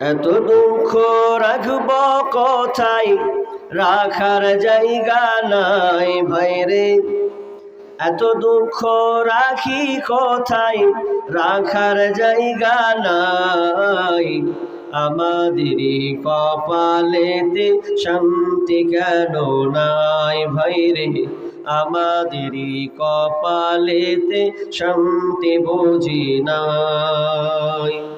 এত দুঃখ রাখব কোথায়? রাখার জায়গা নাই ভাইরে। এত দুঃখ রাখি কোথায়? রাখার জায়গা নাই। আমাদেরই কপালেতে শান্তি কেন নাই ভাইরে? আমাদেরই কপালেতে শান্তি বুঝি নাই।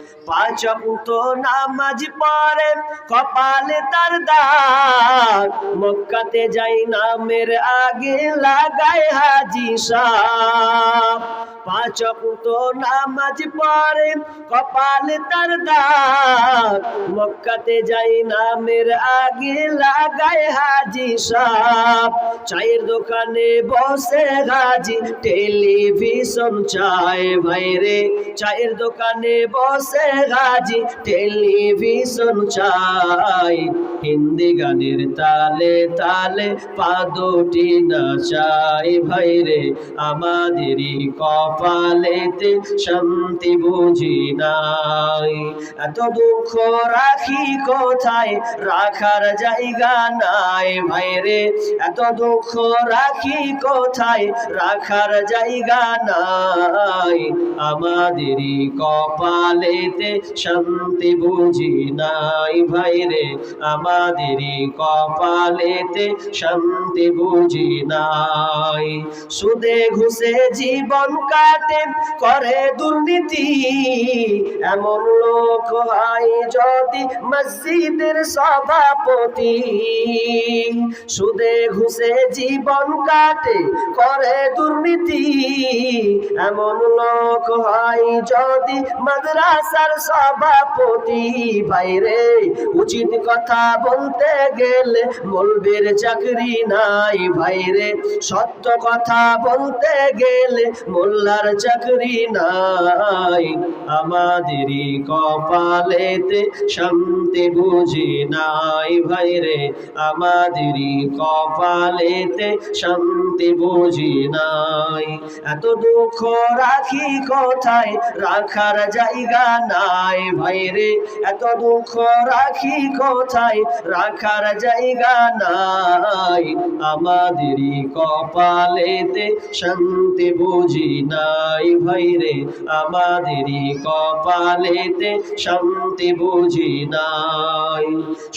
পাঁচ তো নামাজ পড়ে, কপালে তার মক্কাতে যাই নামের আগে লাগায় হাজি সাহ। পাঁচ তো নামাজ পড়ে, কপালে তার মক্কাতে যাই নামের আগে লাগায় হাজি সাহ। চায়ের দোকানে বসে হাজি, টেলিভিশন চায়। ভাইরে, চায়ের দোকানে বসে গাজি টেলিভিশন চাই। হিন্দি গানের তালে তালে পা দুটি নাচাই। ভাইরে, আমাদেরই কপালেতে শান্তি বুঝি নাই। এত দুঃখ রাখি কোথায়? রাখার জায়গা নাই। ভাই রে এত দুঃখ রাখি কোথায়? রাখার জায়গা নাই। আমাদেরই কপালেতে শান্তি বুঝি নাই ভাইরে আমাদেরই কপালেতে শান্তি বুঝি নাই। সুদে ঘুষে জীবন কাটে, করে দুর্নীতি। এমন লোক হয় যদি মসজিদের সভাপতি। সুদে ঘুষে জীবন কাটে, করে দুর্নীতি। এমন লোক হয় যদি মাদ্রাসার সভাপতি বাইরে উচিত কথা বলতে গেলে মলবের চাকরি নাই, ভাইরে। সত্য কথা বলতে গেলে মোল্লার চাকরি নাই। আমাদেরই কপালেতে শান্তি বুঝি নাই, ভাইরে। আমাদেরই কপালেতে শান্তি বুঝি নাই। এত দুঃখ রাখি কোথায়? রাখার জায়গা নাই ভাইরে এত দুঃখ রাখি কোথায়? রাখার জায়গা নাই আমাদেরই কপালেতে, শান্তি বুঝি নাই ভাইরে আমাদেরই কপালেতে শান্তি বুঝি নাই।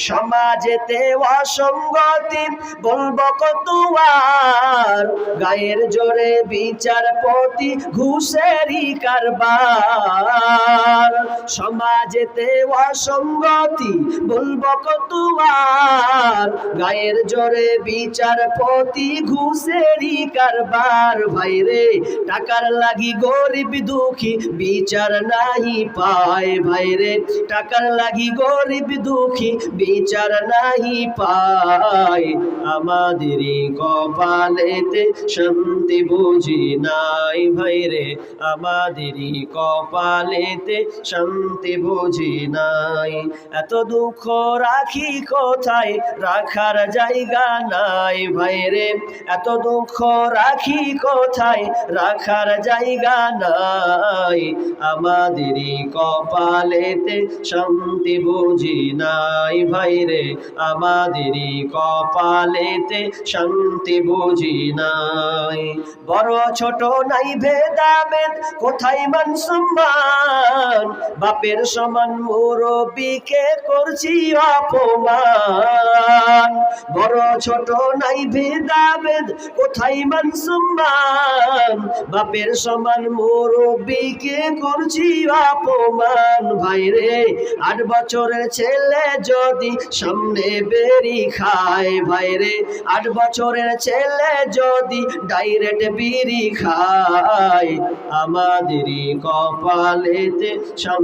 সমাজেতে অসঙ্গতি বলব কতুয়ার গায়ের জোরে বিচারপতি ঘুষেরই কারবার। সমাজেতে অসঙ্গতি বলব কতুয়ার গায়ের জোরে বিচারপতি ঘুষেরই কারবার। ভাইরে, টাকার লাগি গরিব দুঃখী বিচার নাহি পায়। ভাইরে, টাকার লাগি গরিব দুঃখী বিচার নাহি পায়। আমাদেরই কপালেতে শান্তি বুঝি নাই। ভাইরে আমাদেরই কপালেতে শান্তি বুঝি নাই। এত দুঃখ রাখি কোথায়? রাখার জায়গা নাই ভাইরে এত দুঃখ রাখি কোথায়? রাখার জায়গা নাই। আমাদেরই কপালেতে শান্তি বুঝি নাই ভাইরে আমাদেরই কপালেতে শান্তি বুঝি নাই। বড় ছোট নাই ভেদাভেদ, কোথায় মান সম্মান বাপের সমান মুরব্বীকে করছি অপমান? বড় ছোট নাই ভেদাভেদ, কোথায় মান সম্মান বাপের সমান মুরব্বীকে করছি অপমান? ভাইরে, আট বছরের ছেলে যদি সামনে বেরি খায়, ভাইরে, আট বছরের ছেলে যদি ডাইরেক্ট বিড়ি খায়, আমাদেরই কপালেতে শান্তি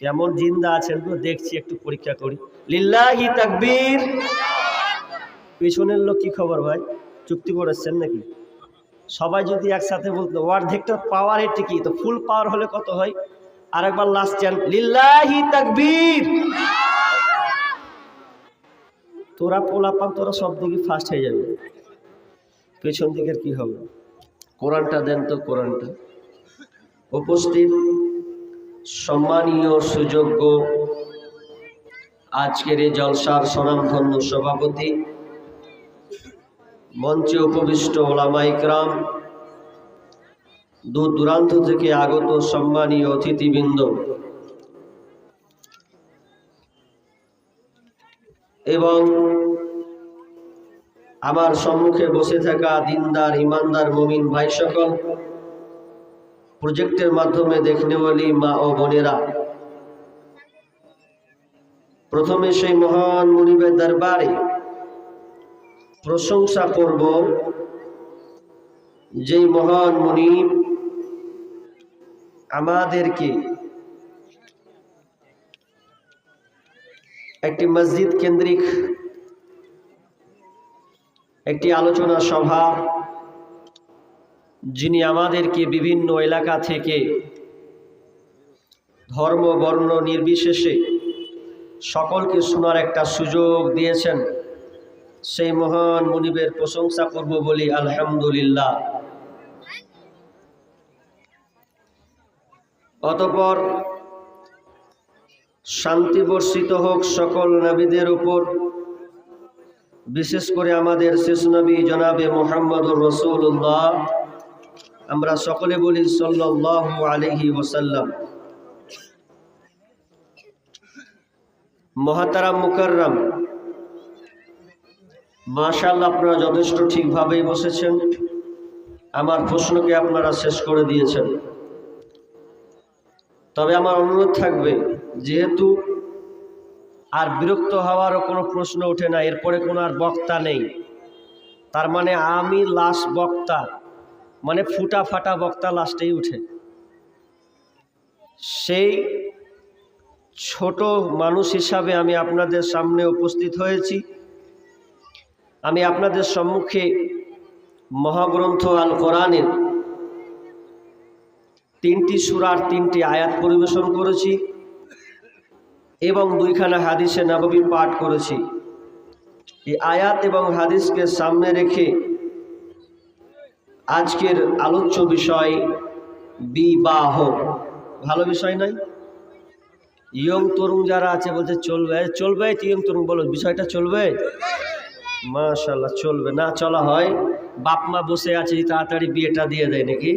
কেমন জিন্দা আছেন তো দেখছি, একটু পরীক্ষা করি। লিল্লাহি তাকবীর। পিছনের লোক কি খবর ভাই? চুক্তি করেছেন নাকি? সবাই যদি একসাথে বলতো, অর্ধেকটা পাওয়ার এটি কি তো ফুল পাওয়ার হলে কত হয়? আরেকবার লাস্ট চান লিল্লাহি তাকবীর। তোরা পোলাপান, তোরা সব দিকে ফার্স্ট হয়ে যাবে। পেছন দিকের কি হবে? কোরআনটা দেন তো কোরআনটা। উপস্থিত, সম্মানীয়, সুযোগ্য, আজকের এই জলসার স্বনামধন্য সভাপতি, মঞ্চে উপবিষ্ট ওলামাইকরাম দূর দূরান্ত থেকে আগত সম্মানীয় অতিথিবৃন্দ। এবং আমার সম্মুখে বসে থাকা দিনদার, ইমানদার মমিন ভাই সকল প্রজেক্টের মাধ্যমে দেখনেওয়ালি মা ও বোনেরা। প্রথমে সেই মহান মুনিবের দরবারে প্রশংসা করব যেই মহান মুনিব আমাদেরকে একটি মসজিদ কেন্দ্রিক একটি আলোচনা সভা, যিনি আমাদেরকে বিভিন্ন এলাকা থেকে ধর্ম, বর্ণ নির্বিশেষে সকলকে শোনার একটা সুযোগ দিয়েছেন। সেই মহান মুনিবের প্রশংসা করব বলি আলহামদুলিল্লাহ। অতপর শান্তি বর্ষিত হোক সকল নবীদের উপর বিশেষ করে আমাদের শেষ নবী জনাবে মোহাম্মদুর রসুল্লাহ আমরা সকলে বলি সাল্লাহ আলহি ওসাল্লাম মহাতারাম মুকাররাম। মাশাল্লাহ আপনারা যথেষ্ট ঠিকভাবেই বসেছেন। আমার প্রশ্নকে আপনারা শেষ করে দিয়েছেন। তবে আমার অনুরোধ থাকবে, যেহেতু আর বিরক্ত হওয়ারও কোনো প্রশ্ন ওঠে না, এরপরে কোনো আর বক্তা নেই। তার মানে আমি লাশ বক্তা মানে ফুটা ফাটা বক্তা লাস্টেই উঠে। সেই ছোট মানুষ হিসাবে আমি আপনাদের সামনে উপস্থিত হয়েছি। আমি আপনাদের সম্মুখে মহাগ্রন্থ আল কোরআনের তিনটি সুরার তিনটি আয়াত পরিবেশন করেছি। এবং দুইখানা হাদিসে নববী পাঠ করেছি। এই আয়াত এবং হাদিসকে সামনে রেখে আজকের আলোচ্য বিষয় বিবাহ। ভালো বিষয় নাই ইয়ং তরুণ যারা আছে বলছে, চলবে? চলবে? ইয়ং তরুণ বলো, বিষয়টা চলবে? মাশাল্লাহ চলবে। না, চলা হয়। বাপ মা বসে আছে, তাড়াতাড়ি বিয়েটা দিয়ে দেয় নাকি?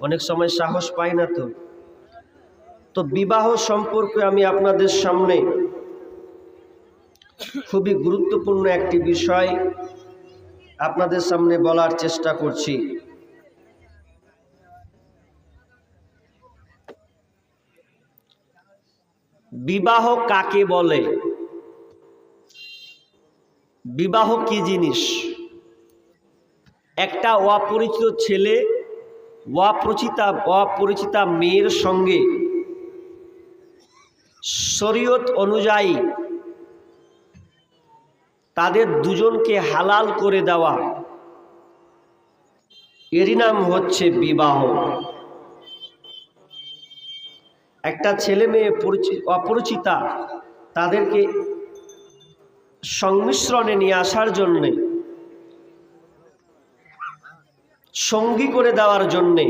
অনেক সময় সাহস পায় না তো। তো বিবাহ সম্পর্কে আমি আপনাদের সামনে খুবই গুরুত্বপূর্ণ একটি বিষয় আপনাদের সামনে বলার চেষ্টা করছি। বিবাহ কাকে বলে? বিবাহ কি জিনিস? একটা অপরিচিত ছেলে, অপরিচিতা অপরিচিতা মেয়ের সঙ্গে শরীয়ত অনুযায়ী তাদের দুজনকে হালাল করে দেওয়া। এরই নাম হচ্ছে বিবাহ। একটা ছেলে মেয়ে অপরিচিতা তাদেরকে সংমিশ্রণে নিয়ে আসার জন্যে, সঙ্গী করে দেওয়ার জন্যে,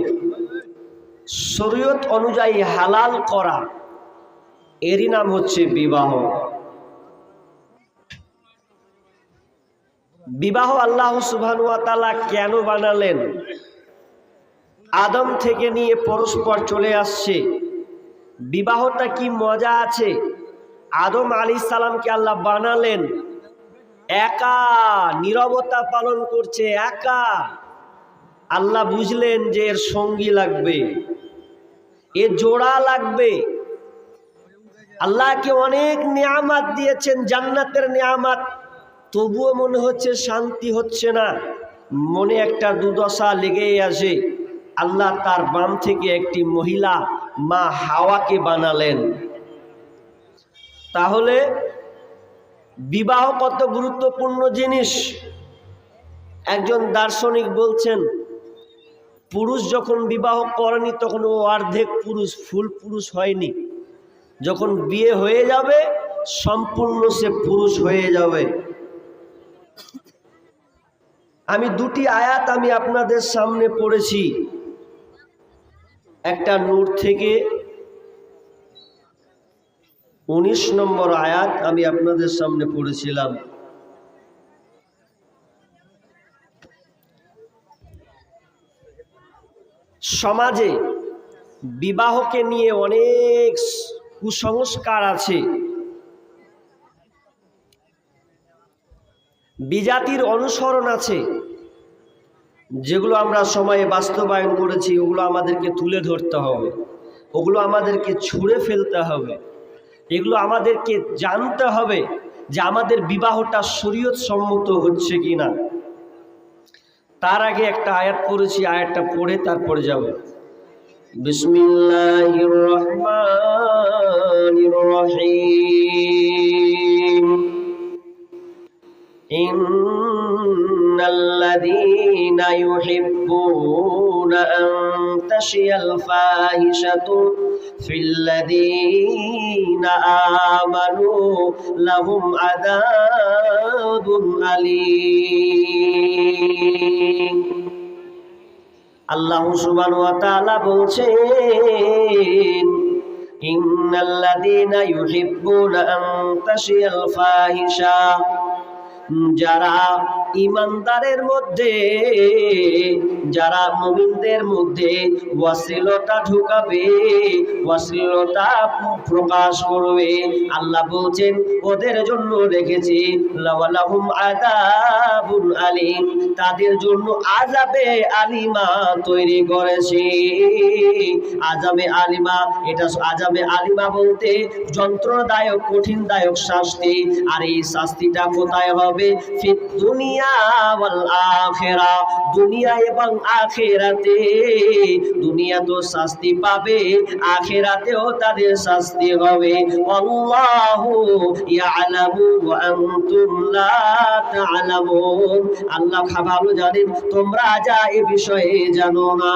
শরীয়ত অনুযায়ী হালাল করা এরই নাম হচ্ছে বিবাহ। বিবাহ আল্লাহ সুবহানুয়াতালা কেন বানালেন? আদম থেকে নিয়ে পরস্পর চলে আসছে। বিবাহটা কি মজা আছে? আদম আলী সালামকে আল্লাহ বানালেন। একা, নীরবতা পালন করছে একা। আল্লাহ বুঝলেন যে এর সঙ্গী লাগবে। এ জোড়া লাগবে। আল্লাহকে অনেক নিয়ামাত দিয়েছেন, জান্নাতের নিয়ামাত। তবুও মনে হচ্ছে শান্তি হচ্ছে না। মনে একটা দুদশা লেগেই আসে আল্লাহ তার বাম থেকে একটি মহিলা, মা হাওয়াকে বানালেন। তাহলে বিবাহ কত গুরুত্বপূর্ণ জিনিস? একজন দার্শনিক বলছেন, পুরুষ যখন বিবাহ করেনি তখন ও অর্ধেক পুরুষ, ফুল পুরুষ হয়নি। যখন বিয়ে হয়ে যাবে, সম্পূর্ণ সে পুরুষ হয়ে যাবে। আমি দুটি আয়াত আমি আপনাদের সামনে পড়েছি। একটা নূর থেকে উনিশ নম্বর আয়াত আমি আপনাদের সামনে পড়েছিলাম। সমাজে বিবাহকে নিয়ে অনেক কুসংস্কার আছে। বিজাতির অনুসরণ আছে। যেগুলো আমরা সময়ে বাস্তবায়ন করেছি, ওগুলো আমাদেরকে তুলে ধরতে হবে। ওগুলো আমাদেরকে ছুঁড়ে ফেলতে হবে। এগুলো আমাদেরকে জানতে হবে যে আমাদের বিবাহটা শরীয়ত সম্মত হচ্ছে কি না তার আগে একটা আয়াত পড়েছি, আয়াতটা পড়ে তারপরে যাব। بسم الله الرحمن الرحيم. إن الذين يحبون أن تشي الفاحشة في الذين آمنوا لهم عذاب أليم. আল্লাহ সুবান বলছেন যারা ইমানদারের মধ্যে, যারা মুমিনদের মধ্যে ওয়াসিলতা ঢুকাবে, ওয়াসিলতা প্রকাশ করবে। আল্লাহ বলছেন, ওদের জন্য রেখেছি, লাওয়ালাহুম আযাবুন আলিম। তাদের জন্য আযাবে আলিমা তৈরি করেছি। আযাবে আলিমা, এটা আযাবে আলিমা বলতে যন্ত্রদায়ক কঠিনদায়ক শাস্তি। আর এই শাস্তিটা কোথায় হবে? ফিত দুনিয়া শাস্তি পাবে তাদের শাস্তি হবে। আল্লাহু জানেন, তোমরা যা এ বিষয়ে জানো না।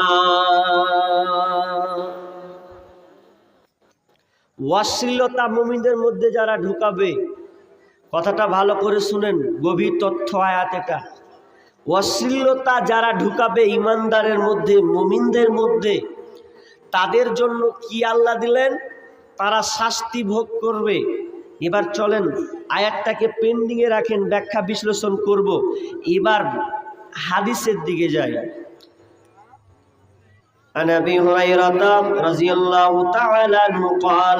অশ্লীলতা মুমিনদের মধ্যে যারা ঢুকাবে কথাটা ভালো করে শুনেন গভীর তথ্য আয়াত এটা অশ্লীলতা যারা ঢুকাবে ইমানদারের মধ্যে মুমিনদের মধ্যে তাদের জন্য কি আল্লাহ দিলেন তারা শাস্তি ভোগ করবে এবার চলেন আয়াতটাকে পেন্ডিংয়ে রাখেন ব্যাখ্যা বিশ্লেষণ করব এবার হাদিসের দিকে যাই عن ابي هريره رضي الله تعالى عنه قال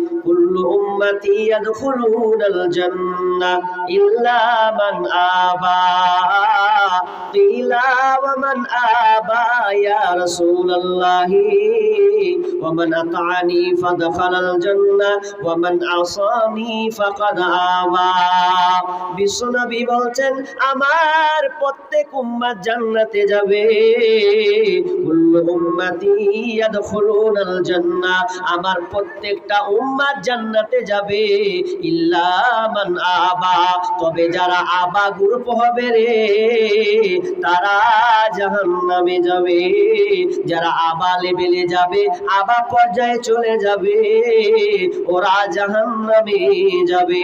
কুল্লু উম্মতি ইয়াদখুলুনাল জান্নাহ ইল্লা মান আবা। কিলা ওয়া মান আতানি ফাদখালাল জান্নাহ ওয়া মান আসানি আবা। বিশ্বনবী বলছেন, আমার প্রত্যেক উম্মত জান্নাতে যাবে। কুল্লু উম্মতি ইয়াদখুলুনাল জান্নাহ আমার প্রত্যেকটা জান্নাতে যাবে। ইল্লা মান আবা। তবে যারা আবা গ্রুপ হবে রে, তারা জাহান্নামে যাবে। যারা আবা লেভেলে যাবে, আবা পর্যায়ে চলে যাবে। ওরা জাহান্নামে যাবে।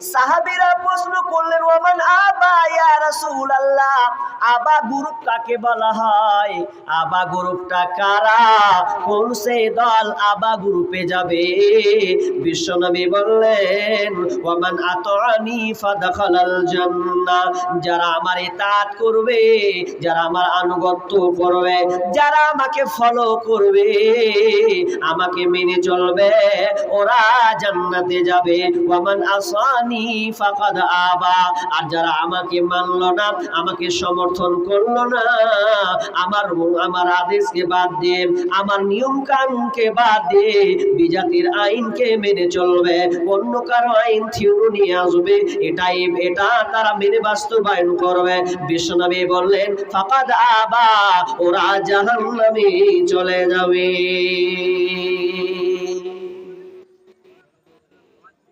সাহাবীরা প্রশ্ন করলেন, ওমান আবা, ইয়া রাসূলুল্লাহ? আবা গ্রুপ কাকে বলা হয়? আবা গ্রুপটা কারা? কোন সে দল আবা গ্রুপে যাবে? বিশ্বনবী বললেন ওমান আতআনি ফাদাখালাল জান্নাহ যারা আমার ইতাত করবে, যারা আমার আনুগত্য করবে, যারা আমাকে ফলো করবে, আমাকে মেনে চলবে, ওরা জান্নাতে যাবে। আসানি ফাকাদ আবা আর যারা আমাকে মানলো না, আমাকে সমর্থন করল না, আমার আমার আদেশকে বাদ দিয়ে, আমার নিয়ম বাদ দিয়ে বিজাতির আইনকে মেনে চলবে, অন্য কারও আইন থিওরি নিয়ে আসবে, এটাই এটা তারা মেনে বাস্তবায়ন করবে। বিশ্বনবী বললেন, ফাকাদ আবা, ওরা জাহান্নামে চলে যাবে।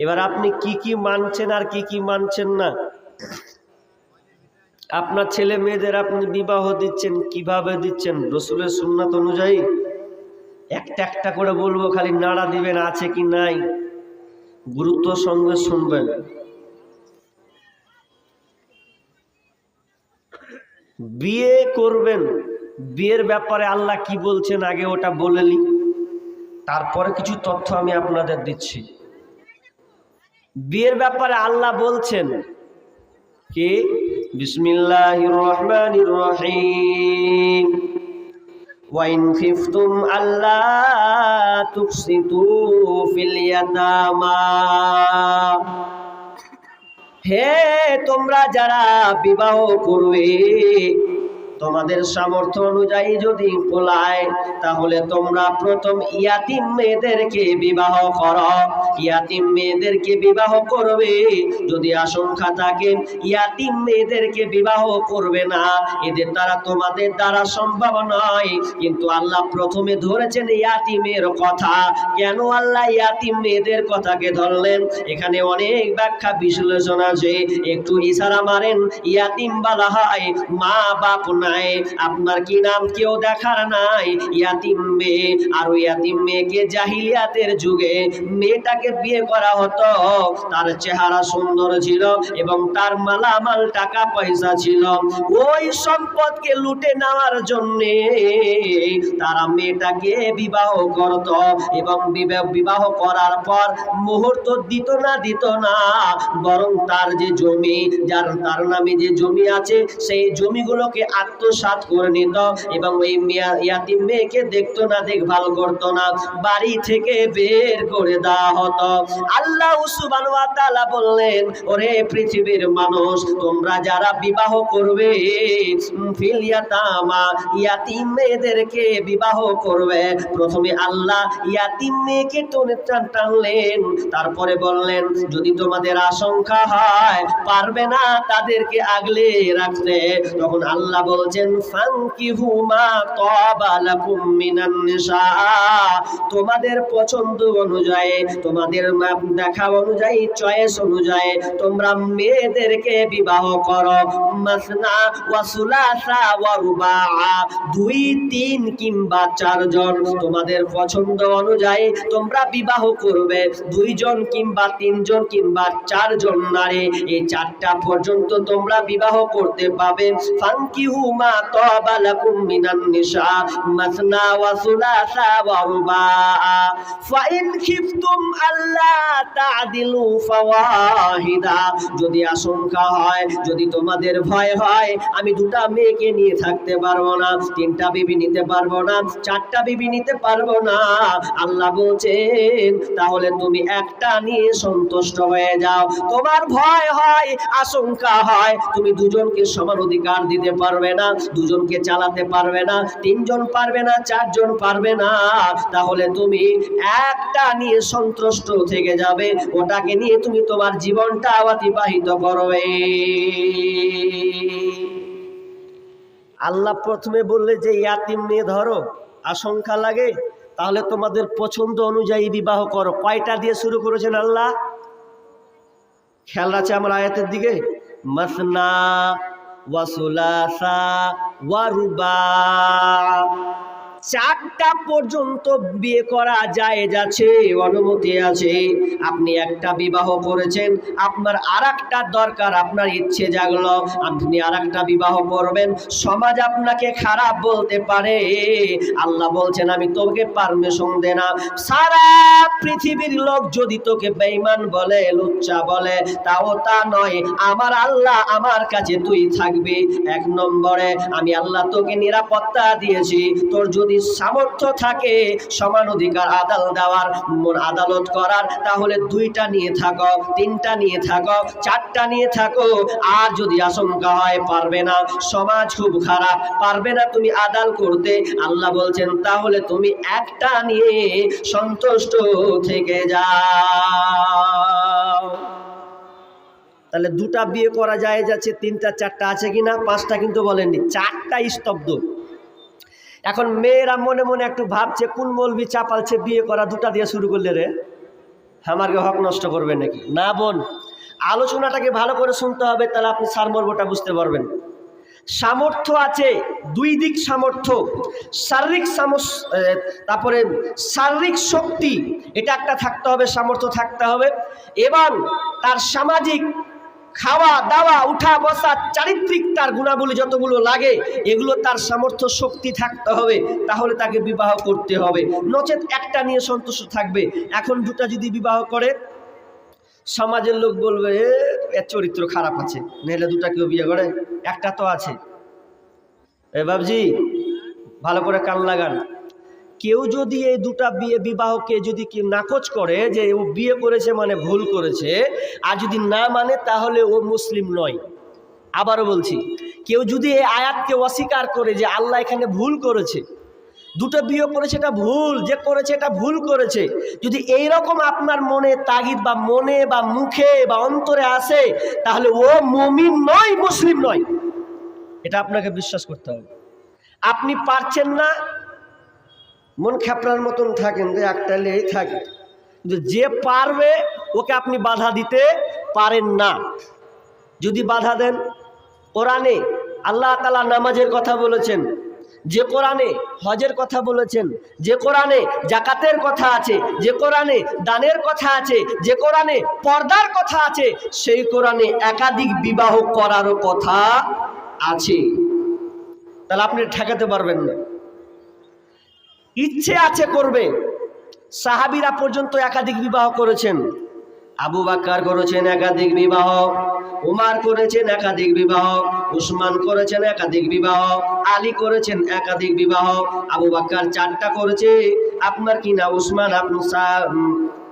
এবার আপনি কি কি মানছেন আর কি কি মানছেন না? আপনার ছেলে মেয়েদের আপনি বিবাহ দিচ্ছেন, কীভাবে দিচ্ছেন? রসুলের সুন্নাত অনুযায়ী একটা একটা করে বলব, খালি নাড়া দিবেন, আছে কি নাই? গুরুত্ব সঙ্গে শুনবেন। বিয়ে করবেন, বিয়ের ব্যাপারে আল্লাহ কি বলছেন আগে ওটা বলেলি তারপরে কিছু তথ্য আমি আপনাদের দিচ্ছি। বিয়ের ব্যাপারে আল্লাহ বলছেন কি? বিসমিল্লাহির রহমানির রহিম। ওয়াইন خِفْتُمْ আল্লাহ তুকসিতু ফিল ইয়াতামা হে তোমরা যারা বিবাহ করবে তোমাদের সামর্থ্য অনুযায়ী যদি কোলায় তাহলে তোমরা প্রথম ইয়াতিম মেয়েদেরকে বিবাহ করো। ইয়াতিম মেয়েদেরকে বিবাহ করবে, যদি আশঙ্কা থাকে ইয়াতিম মেয়েদেরকে বিবাহ করবে না, এদের দ্বারা তোমাদের দ্বারা সম্ভব নয়। কিন্তু আল্লাহ প্রথমে ধরেছেন ইয়াতিমের কথা। কেন আল্লাহ ইয়াতিম মেয়েদের কথাকে ধরলেন? এখানে অনেক ব্যাখ্যা বিশ্লেষণ আছে। একটু ইশারা মারেন, ইয়াতিম বলা হয় মা বাপ নাই। আপনার কি নাম কেউ দেখার নাই? ইয়াতিম মেয়ে। আর ওই ইয়াতিম মেয়েকে জাহিলিয়াতের যুগে মেয়েটাকে বিয়ে করা হতো। তার চেহারা সুন্দর ছিল এবং তার মালামাল টাকা পয়সা ছিল। ওই সম্পদকে লুটে নেওয়ার জন্য তারা মেয়েটাকে বিবাহ করত এবং বিবাহ- করার পর মুহূর্ত দিত না দিত না। বরং তার যে জমি, যার, তার নামে যে জমি আছে, সেই জমিগুলোকে আত্মসাৎ করে নিত এবং ওই মিয়া- ইয়াতিম মেয়েকে দেখতো না, দেখভাল করতো না, বাড়ি থেকে বের করে দেওয়া হতো। আল্লাহ সুবহানাহু বললেন, ওরে পৃথিবীর মানুষ, তোমরা যারা বিবাহ করবে ইয়াতিম মেয়েদেরকে বিবাহ করবে। প্রথমে আল্লাহ ইয়াতিম মেয়েকে টেনে টানলেন, তারপরে বললেন, যদি তোমাদের আশঙ্কা হয়, পারবে না তাদেরকে আগলে রাখতে। তখন আল্লাহ বলছেন ফাঙ্কিহু মা তাবা লাকুম তোমাদের পছন্দ অনুযায়ী, তোমাদের মাপ দেখা অনুযায়ী, চয়েস অনুযায়ী, তোমরা মেয়েদেরকে বিবাহ করো। মাসনা ওয়া সুলাসা দুই, তিন কিংবা চারজন তোমাদের পছন্দ অনুযায়ী তোমরা বিবাহ করবে। দুইজন কিংবা তিনজন কিংবা চারজন নারী, এই চারটা পর্যন্ত তোমরা বিবাহ করতে পাবে। ফাঙ্কিহু মা তাবা লাকুম মিনান নিসা মাসনা ওয়া সুলাসা ওয়া রুবা। ফাইন খিফতুম আল্লা তাদিলু ফাওয়াহিদা। যদি আশঙ্কা হয়, যদি তোমাদের ভয় হয়, আমি দুটা মেয়েকে নিয়ে থাকতে পারব না, তিনটা বিবি নিতে পারব না, চারটা বিবি নিতে পারব না। আল্লাহ বলছেন, তাহলে তুমি একটা নিয়ে সন্তুষ্ট হয়ে যাও। তোমার ভয় হয়, আশঙ্কা হয়, তুমি দুজনকে সমান অধিকার দিতে পারবে না। দুজনকে চালাতে পারবে না, তিনজন পারবে না, চারজন পারবে না। তাহলে তুমি একটা নিয়ে সন্তুষ্ট থেকে যাবে, ওটাকে নিয়ে তুমি তোমার জীবনটা অতিবাহিত করবে। আল্লাহ প্রথমে বললে যে, ইয়াতিম মেয়ে ধরো, আশঙ্কা লাগে, তাহলে তোমাদের পছন্দ অনুযায়ী বিবাহ করো। কয়টা দিয়ে শুরু করেছেন আল্লাহ? খেয়াল আছে আমার আয়াতের দিকে? মাসনা ওয়াসুলাসা ওয়ারুবা চারটা পর্যন্ত বিয়ে করা যায়, যাচ্ছে, অনুমতি আছে। আপনি একটা বিবাহ করেছেন, আপনার আর দরকার, আপনার ইচ্ছে জাগলো, আপনি আর বিবাহ করবেন। সমাজ আপনাকে খারাপ বলতে পারে। আল্লাহ বলছেন, আমি তোকে পারমিশন দে না। সারা পৃথিবীর লোক যদি তোকে বেঈমান বলে, লুচ্চা বলে, তাও তা নয়। আমার আল্লাহ আমার কাছে তুই থাকবি। এক নম্বরে, আমি আল্লাহ তোকে নিরাপত্তা দিয়েছি। তোর যদি সামর্থ্য থাকে সমান অধিকার আদাল দেওয়ার আদালত করার, তাহলে দুইটা নিয়ে থাকো, তিনটা নিয়ে থাকো, চারটা নিয়ে থাকো। আর যদি আশঙ্কা হয়, পারবে না। সমাজ খুব খারাপ, পারবে না তুমি আদাল করতে। আল্লাহ বলছেন, তাহলে তুমি একটা নিয়ে সন্তুষ্ট থেকে যাও। তাহলে দুটা বিয়ে করা যায় যাচ্ছে, তিনটা, চারটা আছে কিনা? পাঁচটা কিন্তু বলেননি চারটা স্তব্ধ। এখন মেয়েরা মনে মনে একটু ভাবছে, কোন মলবি চাপালছে বিয়ে করা, দুটা দিয়ে শুরু করলে রে? আমাকে হক নষ্ট করবে নাকি? না বোন, আলোচনাটাকে ভালো করে শুনতে হবে, তাহলে আপনি সারমর্মটা বুঝতে পারবেন। সামর্থ্য আছে দুই দিক সামর্থ্য। শারীরিক তারপরে শারীরিক শক্তি, এটা একটা থাকতে হবে, সামর্থ্য থাকতে হবে। এবং তার সামাজিক খাওয়া দাওয়া উঠা বসা চারিত্রিক তার গুণাবলী যতগুলো লাগে এগুলো তার সামর্থ্য শক্তি থাকতে হবে তাহলে তাকে বিবাহ করতে হবে। নচেত একটা নিয়ে সন্তুষ্ট থাকবে। এখন দুটা যদি বিবাহ করে সমাজের লোক বলবে "এ, এর চরিত্র খারাপ আছে নাহলে দুটা কেউ বিয়ে করে? একটা তো আছে। এ বাবজি ভালো করে কান লাগান। কেউ যদি এই দুটা বিয়ে বিবাহকে যদি কি নাকচ করে যে ও বিয়ে করেছে মানে ভুল করেছে, আর যদি না মানে তাহলে ও মুসলিম নয়। আবারও বলছি, কেউ যদি এই আয়াতকে অস্বীকার করে যে আল্লাহ এখানে ভুল করেছে, দুটো বিয়ে করেছে এটা ভুল, যে করেছে এটা ভুল করেছে, যদি এই রকম আপনার মনে তাগিদ বা মনে বা মুখে বা অন্তরে আসে, তাহলে ও মমিন নয়, মুসলিম নয়। এটা আপনাকে বিশ্বাস করতে হবে। আপনি পারছেন না মন খেপড়ার মতন থাকেন যে একটা লেই থাকে। যে পারবে, ওকে আপনি বাধা দিতে পারেন না। যদি বাধা দেন, কোরআনে আল্লাহ তালা নামাজের কথা বলেছেন, যে কোরআনে হজের কথা বলেছেন, যে কোরআনে জাকাতের কথা আছে, যে কোরআনে দানের কথা আছে, যে কোরআনে পর্দার কথা আছে, সেই কোরআনে একাধিক বিবাহ করারও কথা আছে। তাহলে আপনি ঠেকাতে পারবেন না। ইচ্ছে আছে করবে। সাহাবিরা পর্যন্ত একাধিক বিবাহ করেছেন। আবু বাক্কার করেছেন একাধিক বিবাহ, উমার করেছেন একাধিক বিবাহ, উসমান করেছেন একাধিক বিবাহ, আলী করেছেন একাধিক বিবাহ। আবু বাক্কার চারটা করেছে। আপনার কি না উসমান আপনার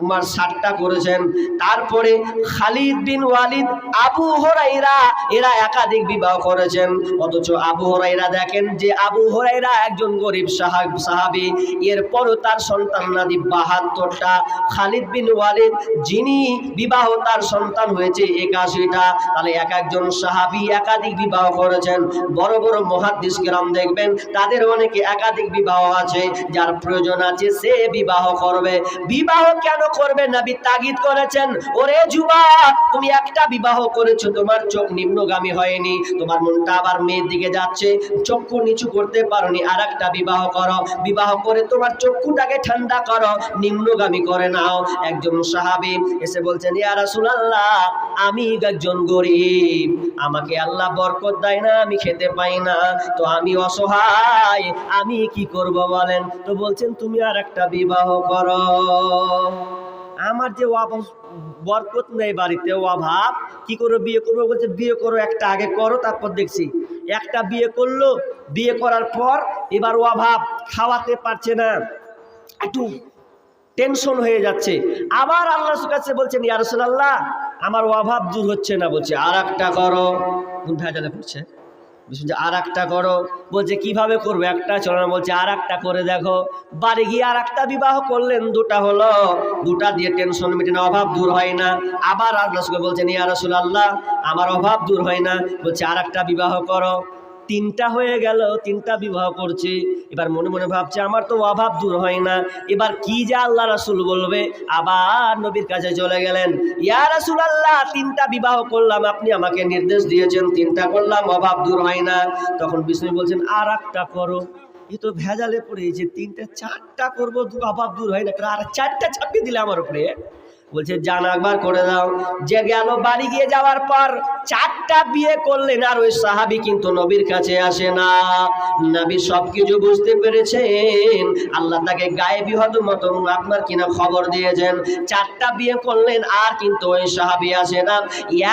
উমার ষাটটা করেছেন। তারপরে খালিদ বিন ওয়ালিদ, আবু হরাইরা এরা একাধিক বিবাহ করেছেন। অথচ আবু হরাইরা দেখেন যে আবু হরাইরা একজন গরিব সাহাব সাহাবি। এরপরও তার সন্তান নাদি বাহাত্তরটা। খালিদ বিন ওয়ালিদ, যিনি বিবাহ তার সন্তান হয়েছে একাশিটা, তাহলে এক একজন সাহাবি একাধিক বিবাহ করেছেন। বড় বড় মহাদিস গ্রাম দেখবেন, তাদের অনেকে একাধিক বিবাহ আছে। যার প্রয়োজন আছে সে বিবাহ করবে। বিবাহ কেন করবে, নবী তাগিদ করেছেন, ওরে যুবা, তুমি একটা বিবাহ করেছ, তোমার চোখ নিম্নগামী হয়নি, তোমার মনটা আবার মেয়ের দিকে যাচ্ছে, চক্ষু নিচু করতে পারোনি আর একটা বিবাহ করো, বিবাহ করে তোমার চক্ষুটাকে ঠান্ডা করো, নিম্নগামী করে নাও। একজন সাহাবি এসে বলছেন, ইয়া রাসূলুল্লাহ, আমি একজন গরিব, আমাকে আল্লাহ বরকত দেয় না, আমি খেতে পাই না, তো আমি অসহায়, আমি কি করব বলেন? তো বলছেন, তুমি আর একটা বিবাহ করো। আমার যে বরকত নেই বাড়িতে অভাব কি করে, বিয়ে করব বলছে, বিয়ে করো, একটা আগে করো, তারপর দেখছি। একটা বিয়ে করল, বিয়ে করার পর এবার অভাব খাওয়াতে পারছে না। একটু টেনশন হয়ে যাচ্ছে। আবার আল্লাহর কাছে বলছেন ইয়ারসুল আল্লাহ আমার অভাব দূর হচ্ছে না। বলছে আর একটা করো। কোন ভেজালে পড়ছে? বলছে আর একটা করো। বলছে, কীভাবে করব? একটা চলো না, বলছে আর একটা করে দেখো। বাড়ি গিয়ে আর একটা বিবাহ করলেন, দুটা হলো, দুটা দিয়ে টেনশন মিটে না অভাব দূর হয় না। আবার আল্লাহ বলছেন, ইয়া রসুল আল্লাহ আমার অভাব দূর হয় না। বলছে আর একটা বিবাহ করো। তিনটা হয়ে গেল, তিনটা বিবাহ করছে। এবার মনে মনে ভাবছে, আমার তো অভাব দূর হয় না। এবার কি যে আল্লাহ রাসুল বলবে? আবার নবীর কাছে চলে গেলেন। ইয়া রাসুল আল্লাহ তিনটা বিবাহ করলাম, আপনি আমাকে নির্দেশ দিয়েছেন, তিনটা করলাম, অভাব দূর হয় না। তখন বিষ্ণু বলছেন আর একটা করো। এ তো ভেজালে পড়ে যে তিনটা, চারটা করব, অভাব দূর হয় না। আর চারটা চাপিয়ে দিলে আমার উপরে? বলছে, জান একবার করে দাও। যে গেল বাড়ি গিয়ে যাওয়ার পর চারটা বিয়ে করলেন, আর ওই সাহাবি কিন্তু নবীর কাছে আসে না। নবী সবকিছু বুঝতে পেরেছেন। আল্লাহ তাকে গায়েবী হতো মতো আপনার কিনা খবর দিয়েছেন। চারটা বিয়ে করলেন, আর কিন্তু ওই সাহাবি আসে না।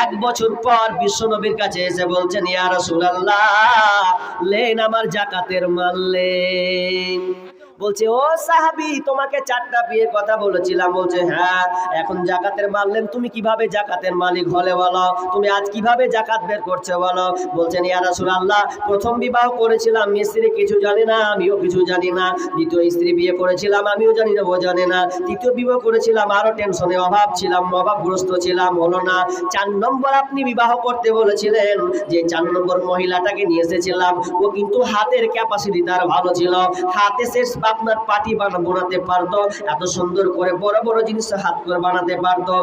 এক বছর পর বিশ্ব নবীর কাছে এসে বলছেন, ইয়া রাসূলুল্লাহ, লেন আমার জাকাতের মাল লেন। বলছে, ও সাহাবি, তোমাকে চারটা বিয়ের কথা বলেছিলাম। বলছে হ্যাঁ এখন জাকাতের মারলেন তুমি কীভাবে জাকাতের মালিক হলে বলো? তুমি আজ কীভাবে জাকাত বের করছে বলো? বলছেন, ইয়া রাসূলুল্লাহ, প্রথম বিবাহ করেছিলাম। স্ত্রী কিছু জানে না, আমিও কিছু জানি না। দ্বিতীয় স্ত্রী বিয়ে করেছিলাম, আমিও জানি না, ও জানে না। তৃতীয় বিবাহ করেছিলাম, আরও টেনশনে অভাব ছিলাম, অভাবগ্রস্ত ছিলাম, হলো না। চার নম্বর আপনি বিবাহ করতে বলেছিলেন যে, চার নম্বর মহিলাটাকে নিয়ে এসেছিলাম। ও কিন্তু হাতের ক্যাপাসিটি তার ভালো ছিল। হাতে শেষ আপনার পাটি বানা বানাতে পারতো, এত সুন্দর করে বড় বড় জিনিস হাত করে বানাতে পারতো।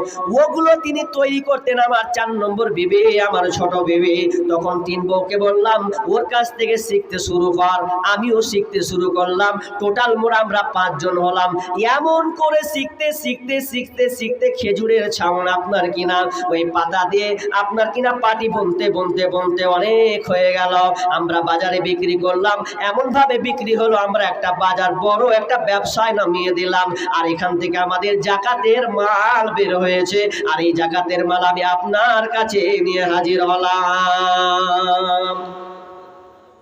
ওগুলো তিনি তৈরি করতেন আমার চার নম্বর বেবে, আমার ছোট বেবে। তখন তিন বউকে বললাম, ওর কাছ থেকে শিখতে শুরু কর। আমিও শিখতে শুরু করলাম। টোটাল মোর আমরা পাঁচজন হলাম। এমন করে শিখতে শিখতে শিখতে শিখতে খেজুরের ছাউন আপনার কিনা? ওই পাতা দিয়ে আপনার কিনা পাটি বুনতে, বনতে বনতে অনেক হয়ে গেল। আমরা বাজারে বিক্রি করলাম। এমন ভাবে বিক্রি হলো, আমরা একটা বাজার বড় একটা ব্যবসায় নামিয়ে দিলাম। আর এখান থেকে আমাদের জাকাতের মাল বের হয়েছে। আর এই জাকাতের মাল আমি আপনার কাছে নিয়ে হাজির হলাম।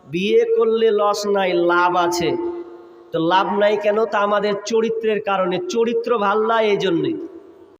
বিয়ে করলে লস নাই, লাভ আছে। তো লাভ নাই কেন? তা আমাদের চরিত্রের কারণে। চরিত্র ভাল্লা এই জন্যে